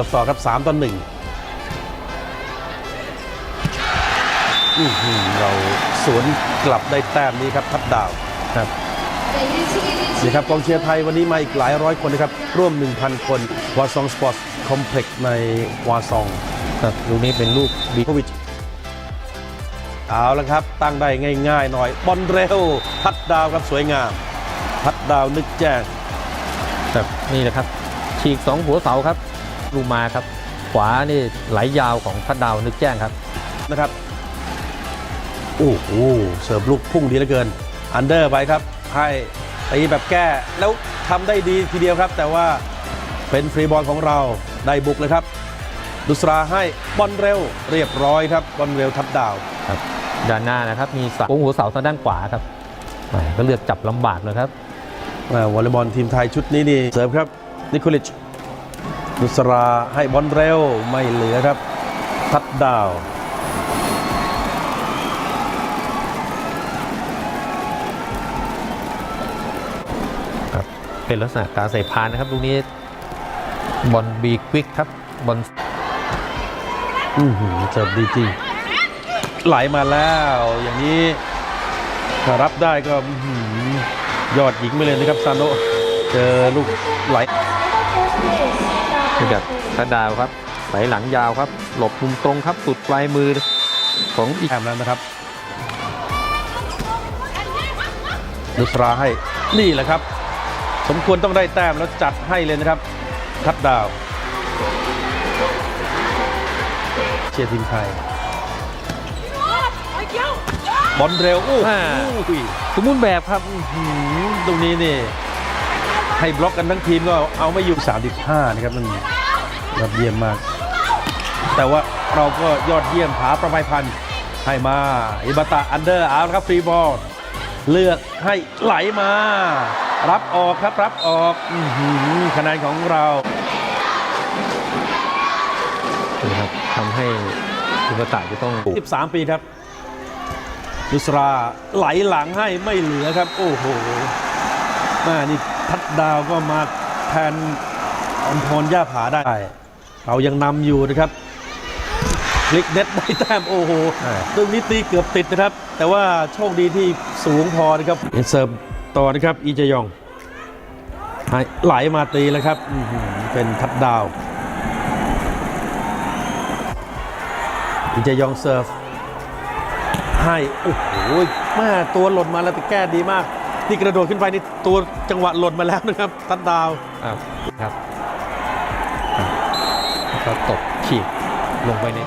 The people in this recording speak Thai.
ร์ฟต่อครับ3ต่อ1อื้อหือเราสวนกลับได้แต้มนี้ครับทัดดาวครับนี่ครับกองเชียร์ไทยวันนี้มาอีกหลายร้อยคนนะครับ ร่วม 1,000 คนวาซองสปอร์ตคอมเพล็กซ์ในวาซองครับลูกนี้เป็นลูกบีโควิดเอาละครับ ตั้งได้ง่าย ๆ หน่อย บอลเร็วทัดดาวครับสวยงามทัดดาวนึกแจ้งครับนี่แหละครับ ฉีกสองหัวเสาครับ ลูกมาครับ ขวานี่ไหลยาวของทัดดาวนึกแจ้งครับนะครับโอ้โหเสิร์ฟลูกพุ่งดีเหลือเกิน อันเดอร์ไปครับ ให้ตีแบบแก้แล้วทำได้ดีทีเดียวครับ แต่ว่าเป็นฟรีบอลของเราได้บุกเลยครับ ดุสราให้บอลเร็วเรียบร้อยครับบอลเร็วทัดดาวครับด้านหน้านะครับ มีสองหัวเสาทางด้านขวาครับแหม่ก็เลือกจับลำบากเลยครับอ่าวอลเลย์บอลทีมไทยชุดนี้นี่เสิร์ฟครับนิโคลิช ดุสราให้บอลเร็วไม่เหลือครับ ทัดดาวครับเป็นลักษณะการใส่พานนะครับลูกนี้บอลบีควิกครับบอลอือหือเสิร์ฟดีจริงไหลมาแล้วอย่างนี้ถ้ารับได้ก็อื้อหือยอดหญิงไปเลยนะครับซานโนะเจอลูกไหล เป็นแบบทัดดาวครับไหลหลังยาวครับ หลบมุมตรงครับสุดปลายมือของอีกแอมแล้วนะครับนุสราให้นี่แหละครับ สมควรต้องได้แต้มแล้วจัดให้เลยนะครับ ทัดดาว เชียร์ทีมไทยบอลเร็วอู้อ่าหูยสมบูรณ์แบบครับหืมตรงนี้นี่ให้บล็อกกันทั้งทีมก็เอาไม่อยู่ 35 นะครับมัน ยอดเยี่ยมมาก แต่ว่าเราก็ยอดเยี่ยมผาประภัยพันธ์ให้มาอิบาตะอันเดอร์เอาละครับฟรีบอลเลือกให้ไหลมา รับออกครับรับออกอื้อหือคะแนนของเรานะครับทำให้อุปตะจะต้อง 13 ปีครับนุสราไหลหลังให้ไม่เหลือครับ โอ้โหแม่นี่ทัดดาวก็มาแทนอมพรย่าผาได้ เรายังนำอยู่นะครับพลิกเน็ตได้แต้มโอ้โหใช่ตรงนี้ตีเกือบติดนะครับ แต่ว่าโชคดีที่สูงพอนะครับยังเสิร์ฟต่อนะครับอีจยองให้ไหลมาตีแล้วครับอื้อหือเป็นทัดดาวอีจยองเซิร์ฟให้โอ้โหแม่ตัวหล่นมาแล้วแต่แก้ดีมาก ที่กระโดดขึ้นไปนี่ตัวจังหวะหล่นมาแล้วนะครับทัดดาวครับ ก็ตกฉีกลงไปใน